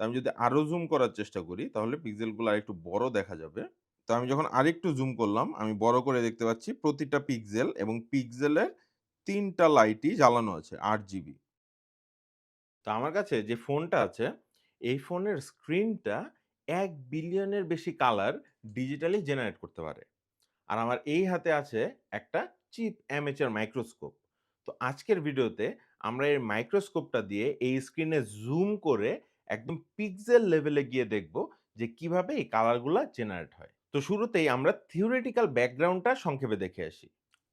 তো আমি যদি আরও জুম করার চেষ্টা করি তাহলে পিক্সেলগুলো আরেকটু বড় দেখা যাবে। তো আমি যখন আরেকটু জুম করলাম আমি বড় করে দেখতে পাচ্ছি প্রতিটা পিক্সেল এবং পিক্সেলের তিনটা লাইটই জ্বালানো আছে আট জিবি। তো আমার কাছে যে ফোনটা আছে, এই ফোনের স্ক্রিনটা এক বিলিয়নের বেশি কালার ডিজিটালি জেনারেট করতে পারে। আর আমার এই হাতে আছে একটা চিপ অ্যামেচার মাইক্রোস্কোপ। তো আজকের ভিডিওতে আমরা এই মাইক্রোস্কোপটা দিয়ে এই স্ক্রিনে জুম করে একদম পিক্সেল লেভেলে গিয়ে দেখব যে কীভাবে এই কালারগুলো জেনারেট হয়। তো শুরুতেই আমরা থিওরিটিক্যাল ব্যাকগ্রাউন্ডটা সংক্ষেপে দেখে আসি।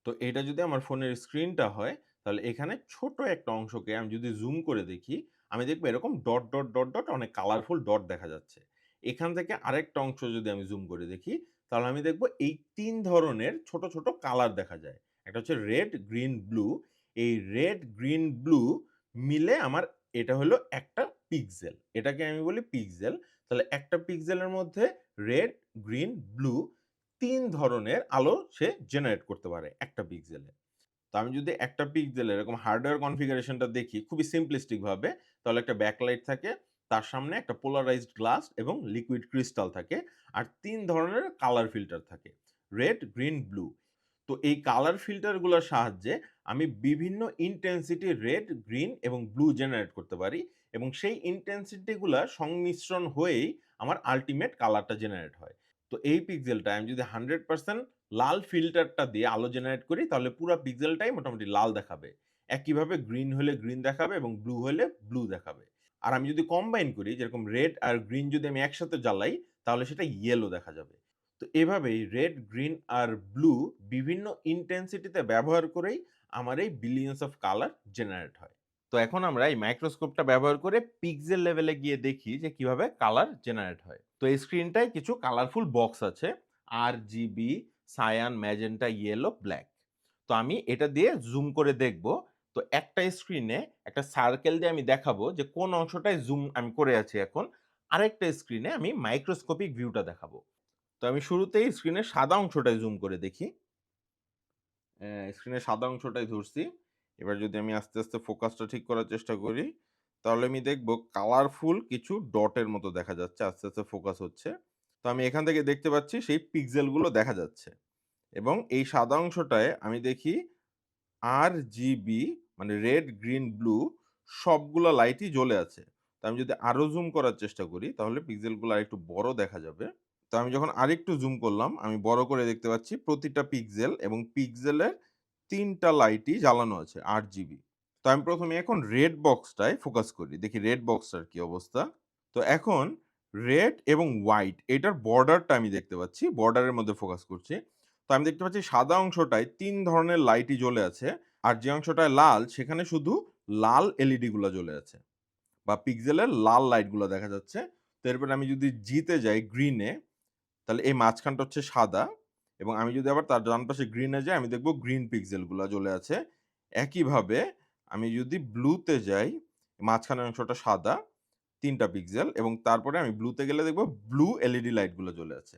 তো এটা যদি আমার ফোনের স্ক্রিনটা হয়, তাহলে এখানে ছোট একটা অংশকে আমি যদি জুম করে দেখি, আমি দেখব এরকম ডট, ডট, ডট, ডট অনেক কালারফুল ডট দেখা যাচ্ছে। এখান থেকে আরেকটা অংশ যদি আমি জুম করে দেখি, তাহলে আমি দেখব এই তিন ধরনের ছোট, ছোট কালার দেখা যায়। একটা হচ্ছে রেড, গ্রিন, ব্লু। এই রেড, গ্রিন, ব্লু মিলে আমার এটা হলো একটা পিক্সেল। এটাকে আমি বলি পিক্সেল। তাহলে একটা পিক্সেলের মধ্যে রেড, গ্রিন, ব্লু তিন ধরনের আলো সে জেনারেট করতে পারে একটা পিক্সেলে। তো আমি যদি একটা পিক্সেলে এরকম হার্ডওয়্যার কনফিগারেশনটা দেখি খুবই সিম্পলিস্টিক ভাবে, তাহলে একটা ব্যাকলাইট থাকে, তার সামনে একটা পোলারাইজড গ্লাস এবং লিকুইড ক্রিস্টাল থাকে। আর তিন ধরনের কালার ফিল্টার থাকে। Red, green, blue. তো এই কালার ফিল্টারগুলোর সাহায্যে আমি বিভিন্ন ইনটেনসিটি রেড, গ্রিন এবং ব্লু জেনারেট করতে পারি এবং সেই ইনটেনসিটিগুলা সংমিশ্রণ হয়েই আমার আল্টিমেট কালারটা জেনারেট হয়। তো এই পিক্সেলটা আমি যদি 100% লাল ফিল্টারটা দিয়ে আলো জেনারেট করি তাহলে পুরো পিক্সেলটাই মোটামুটি লাল দেখাবে। একইভাবে গ্রিন হলে গ্রিন দেখাবে এবং ব্লু হলে ব্লু দেখাবে। আর আমি যদি কম্বাইন করি যেরকম রেড আর গ্রিন যদি আমি একসাথে জ্বালাই তাহলে সেটা ইয়েলো দেখা যাবে। তো এভাবেই রেড, গ্রিন আর ব্লু বিভিন্ন ইনটেনসিটিতে ব্যবহার করেই আমার এই বিলিয়নস অফ কালার জেনারেট হয়। তো এখন আমরা এই মাইক্রোস্কোপটা ব্যবহার করে পিক্সেল লেভেলে গিয়ে দেখি যে কীভাবে কালার জেনারেট হয়। তো এই স্ক্রিনটায় কিছু কালারফুল বক্স আছে। R GB cyan, magenta, yellow, black তো আমি এটা দিয়ে জুম করে দেখব। তো একটা স্ক্রিনে একটা সার্কেল দিয়ে আমি দেখাবো যে কোন অংশটায় জুম আমি করে আছি এখন। আরেকটা স্ক্রিনে আমি মাইক্রোস্কোপিক ভিউটা দেখাবো। তো আমি শুরুতেই স্ক্রিনের সাদা অংশটায় জুম করে দেখি। স্ক্রিনের সাদা অংশটাই ধরছি। এবার যদি আমি আস্তে, আস্তে ফোকাসটা ঠিক করার চেষ্টা করি, তাহলে আমি দেখব কালারফুল কিছু ডটের মতো দেখা যাচ্ছে। আস্তে, আস্তে ফোকাস হচ্ছে। তো আমি এখান থেকে দেখতে পাচ্ছি সেই পিক্সেলগুলো দেখা যাচ্ছে। এবং এই সাদা অংশটায় আমি দেখি আর জিবি মানে রেড, গ্রিন, ব্লু সবগুলো লাইটই জ্বলে আছে। তো আমি যদি আরও জুম করার চেষ্টা করি তাহলে পিক্সেলগুলো আরেকটু বড় দেখা যাবে। তো আমি যখন আরেকটু জুম করলাম, আমি বড় করে দেখতে পাচ্ছি প্রতিটা পিক্সেল এবং পিক্সেলের তিনটা লাইটই জ্বালানো আছে আট জিবি। তো আমি প্রথমে এখন রেড বক্সটায় ফোকাস করি। দেখি রেড বক্সটার কি অবস্থা। তো এখন রেড এবং হোয়াইট এটার বর্ডারটা আমি দেখতে পাচ্ছি। বর্ডারের মধ্যে ফোকাস করছি। তো আমি দেখতে পাচ্ছি সাদা অংশটায় তিন ধরনের লাইটই জ্বলে আছে। আর যে অংশটায় লাল, সেখানে শুধু লাল এলইডি গুলা জ্বলে আছে। বা পিক্সেলের লাল লাইটগুলো দেখা যাচ্ছে। তো এরপরে আমি যদি জিতে যাই গ্রিনে তাহলে এই মাঝখানটা হচ্ছে সাদা এবং আমি যদি আবার তার ডান পাশে গ্রিনে যাই, আমি দেখব গ্রিন পিক্সেলগুলা জ্বলে আছে। একইভাবে আমি যদি ব্লুতে যাই, মাঝখানের অংশটা সাদা, তিনটা পিক্সেল এবং তারপরে আমি ব্লুতে গেলে দেখব ব্লু এলইডি লাইটগুলো জ্বলে আছে।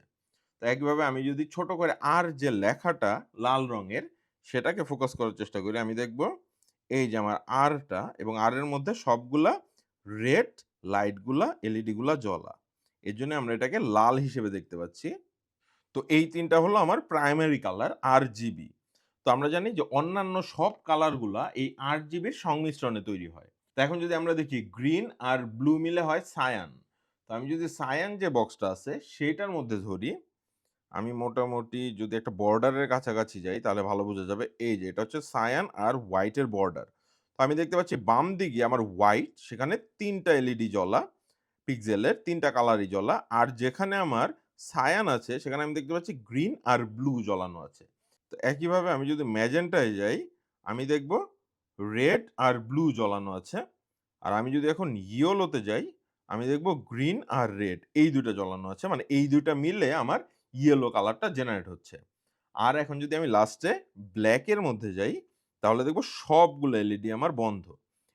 তো একইভাবে আমি যদি ছোট করে আর যে লেখাটা লাল রঙের, সেটাকে ফোকাস করার চেষ্টা করি, আমি দেখব এই যে আমার আরটা এবং আর এর মধ্যে সবগুলা রেড লাইটগুলা এলইডি গুলা জ্বলা। এজন্য আমরা এটাকে লাল হিসেবে দেখতে পাচ্ছি। তো এই তিনটা হলো আমার প্রাইমারি কালার আর জিবি তো আমরা জানি যে অন্যান্য সব কালারগুলা এই RGB জিবির সংমিশ্রণে তৈরি হয়। তো এখন যদি আমরা দেখি গ্রিন আর ব্লু মিলে হয় সায়ান। তো আমি যদি সায়ান যে বক্সটা আছে সেটার মধ্যে ধরি, আমি মোটামুটি যদি একটা বর্ডারের কাছাকাছি যাই তাহলে ভালো বোঝা যাবে। এই যে এটা হচ্ছে সায়ান আর হোয়াইটের বর্ডার। তো আমি দেখতে পাচ্ছি বাম দিকে আমার হোয়াইট সেখানে তিনটা এলইডি জ্বলা পিক্সেলের তিনটা কালারই জ্বলা। আর যেখানে আমার সায়ান আছে, সেখানে আমি দেখতে পাচ্ছি গ্রিন আর ব্লু জ্বলানো আছে। তো একইভাবে আমি যদি ম্যাজেন্টায় যাই, আমি দেখব রেড আর ব্লু জ্বলানো আছে। আর আমি যদি এখন ইয়েলোতে যাই, আমি দেখব গ্রিন আর রেড, এই ২ টা জ্বলানো আছে। মানে এই ২ টা মিলে আমার ইয়েলো কালারটা জেনারেট হচ্ছে। আর এখন যদি আমি লাস্টে ব্ল্যাকের মধ্যে যাই, তাহলে দেখব সবগুলো এলইডি আমার বন্ধ।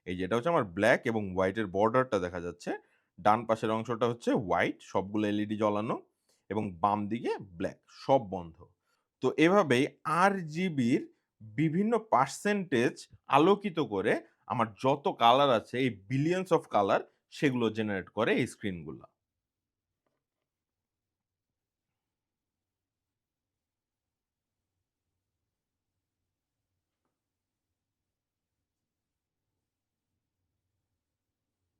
এই যেটা হচ্ছে আমার ব্ল্যাক এবং হোয়াইটের বর্ডারটা দেখা যাচ্ছে। ডান পাশের অংশটা হচ্ছে হোয়াইট, সবগুলো এলইডি জ্বলানো এবং বাম দিকে ব্ল্যাক, সব বন্ধ। তো এভাবেই আর জিবির বিভিন্ন পার্সেন্টেজ আলোকিত করে আমার যত কালার আছে, এই বিলিয়ন্স অফ কালার সেগুলো জেনারেট করে এই স্ক্রিনগুলা।